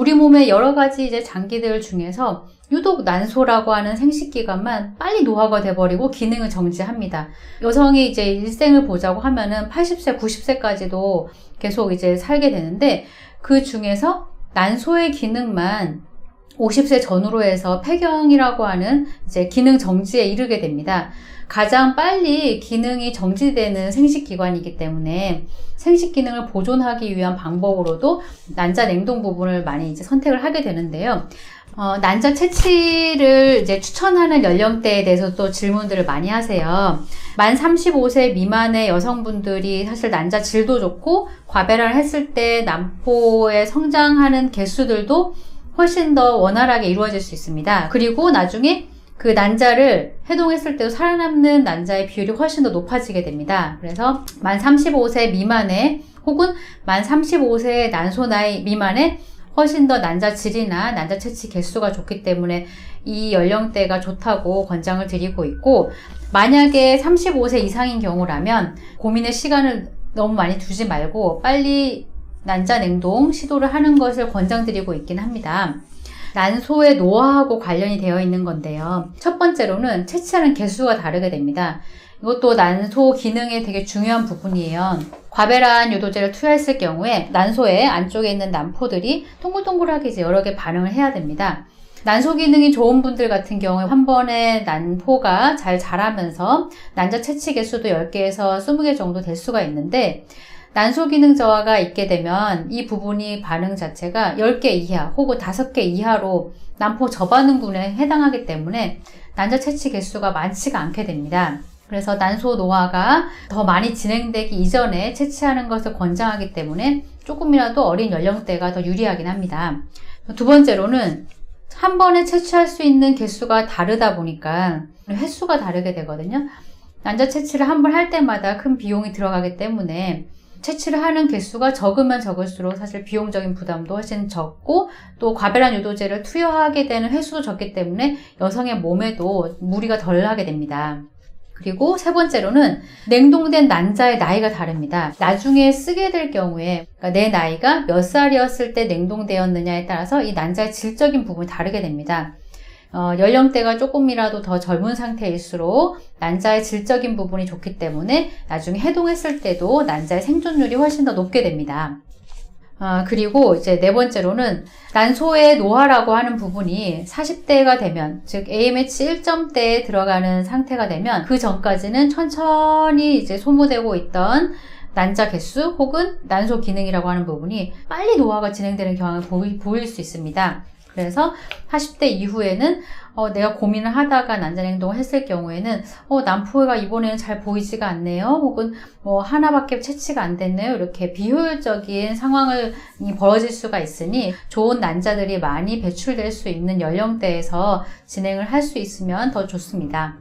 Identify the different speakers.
Speaker 1: 우리 몸의 여러 가지 이제 장기들 중에서 유독 난소라고 하는 생식기관만 빨리 노화가 돼버리고 기능을 정지합니다. 여성이 이제 일생을 보자고 하면은 80세, 90세까지도 계속 이제 살게 되는데 그 중에서 난소의 기능만 50세 전후로 해서 폐경이라고 하는 이제 기능 정지에 이르게 됩니다. 가장 빨리 기능이 정지되는 생식기관이기 때문에 생식 기능을 보존하기 위한 방법으로도 난자 냉동 부분을 많이 이제 선택을 하게 되는데요. 어, 난자 채취를 이제 추천하는 연령대에 대해서 또 질문들을 많이 하세요. 만 35세 미만의 여성분들이 사실 난자 질도 좋고 과배를 했을 때 남포에 성장하는 개수들도 훨씬 더 원활하게 이루어질 수 있습니다. 그리고 나중에 그 난자를 해동했을 때도 살아남는 난자의 비율이 훨씬 더 높아지게 됩니다. 그래서 만 35세 미만의 혹은 만 35세 난소 나이 미만의 훨씬 더 난자 질이나 난자 채취 개수가 좋기 때문에 이 연령대가 좋다고 권장을 드리고 있고 만약에 35세 이상인 경우라면 고민의 시간을 너무 많이 두지 말고 빨리 난자 냉동 시도를 하는 것을 권장드리고 있긴 합니다. 난소의 노화하고 관련이 되어 있는 건데요. 첫 번째로는 채취하는 개수가 다르게 됩니다. 이것도 난소 기능에 되게 중요한 부분이에요. 과배란 유도제를 투여했을 경우에 난소의 안쪽에 있는 난포들이 동글동글하게 이제 여러 개 반응을 해야 됩니다. 난소 기능이 좋은 분들 같은 경우에 한 번에 난포가 잘 자라면서 난자 채취 개수도 10개에서 20개 정도 될 수가 있는데 난소 기능 저하가 있게 되면 이 부분이 반응 자체가 10개 이하 혹은 5개 이하로 난포 저반응군에 해당하기 때문에 난자 채취 개수가 많지가 않게 됩니다. 그래서 난소 노화가 더 많이 진행되기 이전에 채취하는 것을 권장하기 때문에 조금이라도 어린 연령대가 더 유리하긴 합니다. 두 번째로는 한 번에 채취할 수 있는 개수가 다르다 보니까 횟수가 다르게 되거든요. 난자 채취를 한 번 할 때마다 큰 비용이 들어가기 때문에 채취를 하는 개수가 적으면 적을수록 사실 비용적인 부담도 훨씬 적고 또 과배란 유도제를 투여하게 되는 횟수도 적기 때문에 여성의 몸에도 무리가 덜 하게 됩니다. 그리고 세 번째로는 냉동된 난자의 나이가 다릅니다. 나중에 쓰게 될 경우에 그러니까 내 나이가 몇 살이었을 때 냉동되었느냐에 따라서 이 난자의 질적인 부분이 다르게 됩니다. 어, 연령대가 조금이라도 더 젊은 상태일수록 난자의 질적인 부분이 좋기 때문에 나중에 해동했을 때도 난자의 생존율이 훨씬 더 높게 됩니다. 아, 그리고 이제 네 번째로는 난소의 노화라고 하는 부분이 40대가 되면, 즉 AMH 1점대에 들어가는 상태가 되면 그 전까지는 천천히 이제 소모되고 있던 난자 개수 혹은 난소 기능이라고 하는 부분이 빨리 노화가 진행되는 경향을 보일 수 있습니다. 그래서 40대 이후에는 어, 내가 고민을 하다가 난자 행동을 했을 경우에는 어, 난포가 이번에는 잘 보이지가 않네요. 혹은 뭐 하나밖에 채취가 안 됐네요. 이렇게 비효율적인 상황을 벌어질 수가 있으니 좋은 난자들이 많이 배출될 수 있는 연령대에서 진행을 할 수 있으면 더 좋습니다.